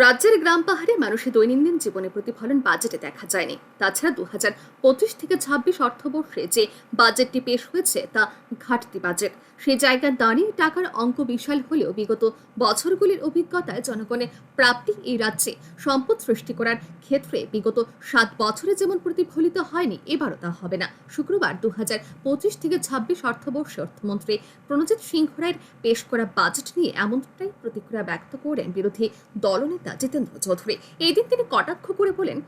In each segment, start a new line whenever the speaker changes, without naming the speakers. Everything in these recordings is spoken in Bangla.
রাজ্যের গ্রাম পাহাড়ে মানুষের দৈনন্দিন জীবনে প্রতিফলন বাজেটে দেখা যায়নি। তাছাড়া দু হাজার পঁচিশ থেকে ছাব্বিশ অর্থবর্ষে যে বাজেটটি পেশ হয়েছে, তা ঘাটতি বাজেট। সেই জায়গায় দাঁড়িয়ে টাকার অঙ্ক বিশাল হলেও বিগত বছরগুলির অভিজ্ঞতায় জনগণের প্রাপ্তি এই রাজ্যে সম্পদ সৃষ্টি করার ক্ষেত্রে বিগত সাত বছরে যেমন প্রতিফলিত হয়নি, এবারও তা হবে না। শুক্রবার দু হাজার পঁচিশ থেকে ছাব্বিশ অর্থবর্ষে অর্থমন্ত্রী প্রণজিৎ সিংহ রায়ের পেশ করা বাজেট নিয়ে এমনটাই প্রতিক্রিয়া ব্যক্ত করেন বিরোধী দলনেতা জিতেন্দ্র চৌধুরী এই দিন তিনি কটাক্ষ করে বলেন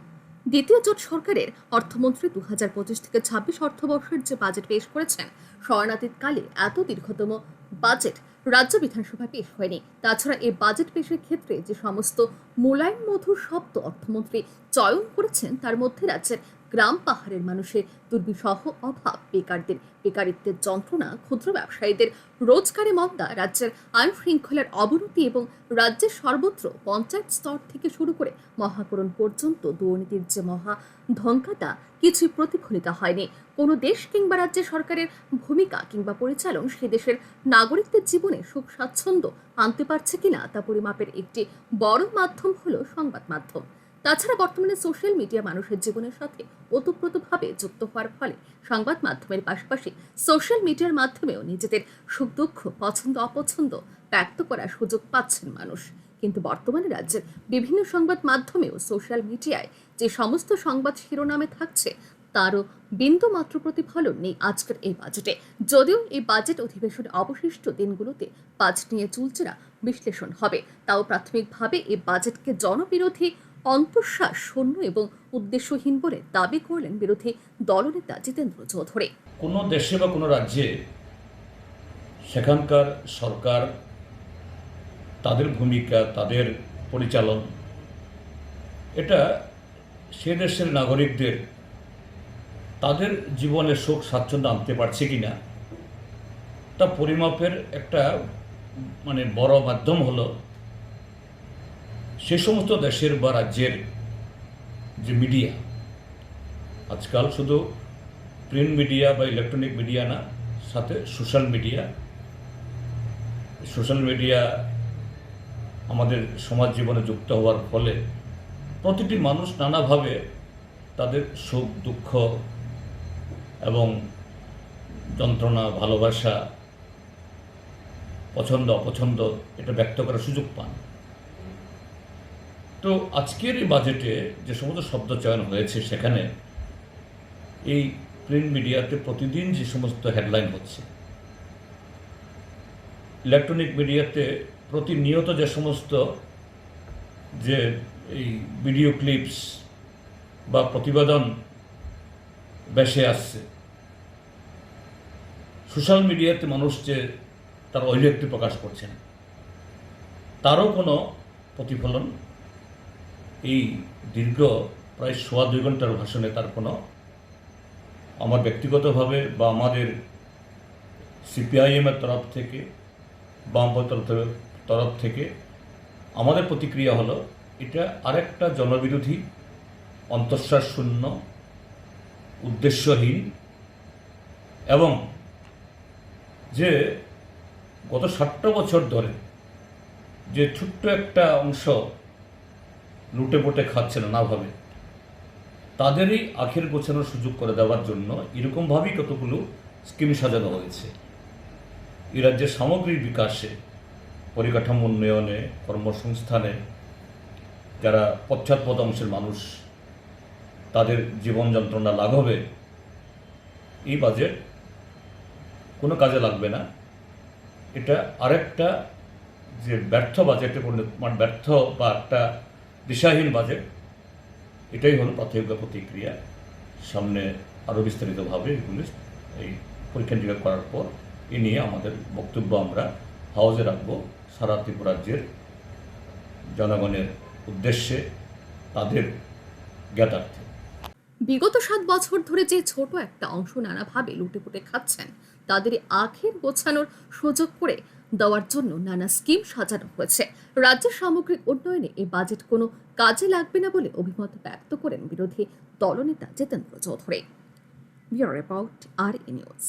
দ্বিতীয় জোট সরকারের অর্থমন্ত্রী দু হাজার পঁচিশ থেকে ছাব্বিশ অর্থবর্ষের যে বাজেট পেশ করেছেন স্বর্ণাতীতকালে এত দীর্ঘতম বাজেট রাজ্য বিধানসভায় পেশ হয়নি। তাছাড়া এই বাজেট পেশের ক্ষেত্রে যে সমস্ত মূলায়ন মধুর শব্দ অর্থমন্ত্রী চয়ন করেছেন, তার মধ্যে রাজ্যের গ্রাম পাহাড়ের মানুষের দুর্বিষহ অভাব। বেকারদের, বেকারিত্বের যন্ত্রণা ক্ষুদ্র ব্যবসায়ীদের রোজগারে মন্দা রাজ্যের আইন শৃঙ্খলার অবনতি এবং রাজ্যের সর্বত্র পঞ্চায়েত স্তর থেকে শুরু করে মহাকরণ পর্যন্ত দুর্নীতির যে মহা ধঙ্কাতা কিছুই প্রতিফলিত হয়নি। কোনো দেশ কিংবা রাজ্য সরকারের ভূমিকা কিংবা পরিচালন সে দেশের নাগরিকদের জীবনে সুখ স্বাচ্ছন্দ্য আনতে পারছে কিনা তা পরিমাপের একটি বড় মাধ্যম হলো সংবাদ মাধ্যম। তাছাড়া বর্তমানে সোশ্যাল মিডিয়া মানুষের জীবনের সাথে ওতপ্রোতভাবে যুক্ত হওয়ার ফলে সংবাদ মাধ্যমের পাশাপাশি সোশ্যাল মিডিয়ার মাধ্যমেও নিজেদের সুখ দুঃখ, পছন্দ অপছন্দ ব্যক্ত করার সুযোগ পাচ্ছেন মানুষ। কিন্তু বর্তমানে রাজ্যের বিভিন্ন সংবাদ মাধ্যমেও সোশ্যাল মিডিয়ায় যে সমস্ত সংবাদ শিরোনামে থাকছে, তারও বিন্দু মাত্র প্রতিফলন নেই আজকের এই বাজেটে যদিও এই বাজেট অধিবেশনের অবশিষ্ট দিনগুলোতে বাজেট নিয়ে চুলচেরা বিশ্লেষণ হবে, তাও প্রাথমিকভাবে এই বাজেটকে জনবিরোধী অন্তঃশ্বাস শূন্য এবং উদ্দেশ্যহীন বলে দাবি করলেন বিরোধী দলনেতা জিতেন্দ্র চৌধুরী।
কোনো দেশে বা কোনো রাজ্যে সেখানকার সরকার তাদের ভূমিকা, তাদের পরিচালন, এটা সে দেশের নাগরিকদের তাদের জীবনে সুখ, স্বাচ্ছন্দ্য আনতে পারছে কি না তা পরিমাপের একটা মানে বড় মাধ্যম হলো সে সমস্ত দেশের বা রাজ্যের যে মিডিয়া আজকাল শুধু প্রিন্ট মিডিয়া বা ইলেকট্রনিক মিডিয়া না, সাথে সোশ্যাল মিডিয়া সোশ্যাল মিডিয়া আমাদের সমাজ জীবনে যুক্ত হওয়ার ফলে প্রতিটি মানুষ নানাভাবে তাদের সুখ, দুঃখ এবং যন্ত্রণা, ভালোবাসা, পছন্দ, অপছন্দ এটা ব্যক্ত করার সুযোগ পান। তো আজকের এই বাজেটে যে সমস্ত শব্দ চয়ন হয়েছে সেখানে এই প্রিন্ট মিডিয়াতে প্রতিদিন যে সমস্ত হেডলাইন হচ্ছে, ইলেকট্রনিক মিডিয়াতে প্রতিনিয়ত যে সমস্ত যে এই ভিডিও ক্লিপস বা প্রতিবেদন বেসে আসছে, সোশ্যাল মিডিয়াতে মানুষ যে তার অভিব্যক্তি প্রকাশ করছেন তারও কোনো প্রতিফলন এই দীর্ঘ প্রায় সোয়া দুই ঘণ্টার ভাষণে তার কোনো আমার ব্যক্তিগতভাবে বা আমাদের সিপিআইএমের তরফ থেকে বামপন্থের তরফ থেকে আমাদের প্রতিক্রিয়া হলো, এটা আরেকটা জনবিরোধী অন্তঃশ্বাস শূন্য, উদ্দেশ্যহীন এবং যে গত ষাটটা বছর ধরে যে ছোট্ট একটা অংশ লুটে পুটে খাচ্ছে নানাভাবে তাদেরই আখের গোছানোর সুযোগ করে দেওয়ার জন্য এরকমভাবেই কতগুলো স্কিম সাজানো হয়েছে। এই রাজ্যের সামগ্রিক বিকাশে, পরিকাঠামো উন্নয়নে, কর্মসংস্থানে যারা পশ্চাৎপদ অংশের মানুষ, তাদের জীবন যন্ত্রণা লাঘবে, এই বাজেট কোনো কাজে লাগবে না। এটা আরেকটা যে ব্যর্থ বাজেটে পরিণত মানে ব্যর্থ বা একটা দিশাহীন বাজেট এটাই হলো প্রাথমিক প্রতিক্রিয়া। সামনে আরও বিস্তারিতভাবে এগুলি এই পরীক্ষা নিরীক্ষা করার পর এ নিয়ে আমাদের বক্তব্য আমরা হাউজে রাখব। সারা ত্রিপুরাজ্যের জনগণের উদ্দেশ্যে তাদের জ্ঞাতার্থে।
বিগত সাত বছর ধরে যে ছোট একটা অংশ নানাভাবে লুটেপুটে খাচ্ছেন, তাদের আখের গোছানোর সুযোগ করে দেওয়ার জন্য নানা স্কিম সাজানো হয়েছে। রাজ্যের সামগ্রিক উন্নয়নে এই বাজেট কোনো কাজে লাগবে না বলে অভিমত ব্যক্ত করেন বিরোধী দলনেতা জিতেন্দ্র চৌধুরী। রিপোর্ট আর নিউজ।